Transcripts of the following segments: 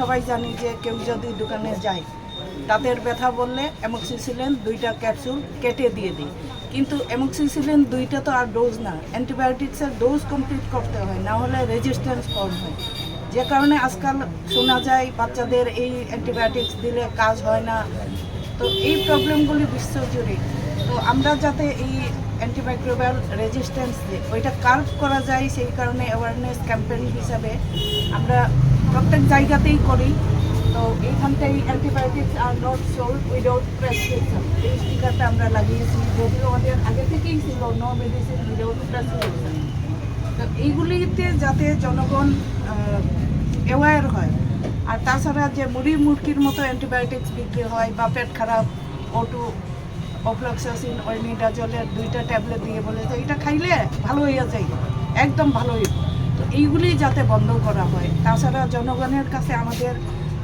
সবাই জানি যে কেউ যদি দোকানে যায়, তাদের ব্যথা বললে অ্যামক্সিসিলিন দুইটা ক্যাপসুল কেটে দিয়ে দিই। কিন্তু অ্যামক্সিসিলিন দুইটা তো আর ডোজ না অ্যান্টিবায়োটিক্সের ডোজ কমপ্লিট করতে হয়, না হলে রেজিস্ট্যান্স ফর্ম হয়। যে কারণে আজকাল শোনা যায়, বাচ্চাদের এই অ্যান্টিবায়োটিক্স দিলে কাজ হয় না। তো এই প্রবলেমগুলি বিশ্বজুড়ে। তো আমরা যাতে এই অ্যান্টিমাইক্রোবিয়াল রেজিস্ট্যান্স ওইটা কার্ভ করা যায়, সেই কারণে অ্যাওয়ারনেস ক্যাম্পেইন হিসাবে আমরা প্রত্যেক জায়গাতেই করি। তো এইখানটাই antibiotics are not sold without prescription এই স্টিকারটা আমরা লাগিয়েছি, যদিও আমাদের আগে থেকেই ছিল নো মেডিসিন উইদাউট প্রেসক্রিপশন তো এইগুলিতে যাতে জনগণ অ্যাওয়্যার হয়। আর তাছাড়া যে মুড়ি মুরগির মতো অ্যান্টিবায়োটিক্স বিক্রি হয় বা পেট খারাপ ওটু অফ্লক্সাসিন জলের দুইটা ট্যাবলেট দিয়ে বলে যে এটা খাইলে ভালো হইয়া যায়। একদম ভালো হইব তো এইগুলি যাতে বন্ধ করা হয়। তাছাড়া জনগণের কাছে আমাদের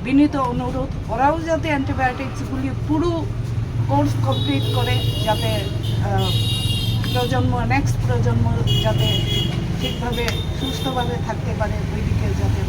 বিনীত অনুরোধ, ওরাও যাতে অ্যান্টিবায়োটিক্সগুলি পুরো কোর্স কমপ্লিট করে যাতে প্রজন্ম নেক্সট প্রজন্ম যাতে ঠিকভাবে, সুস্থভাবে থাকতে পারে ওইদিকে যাতে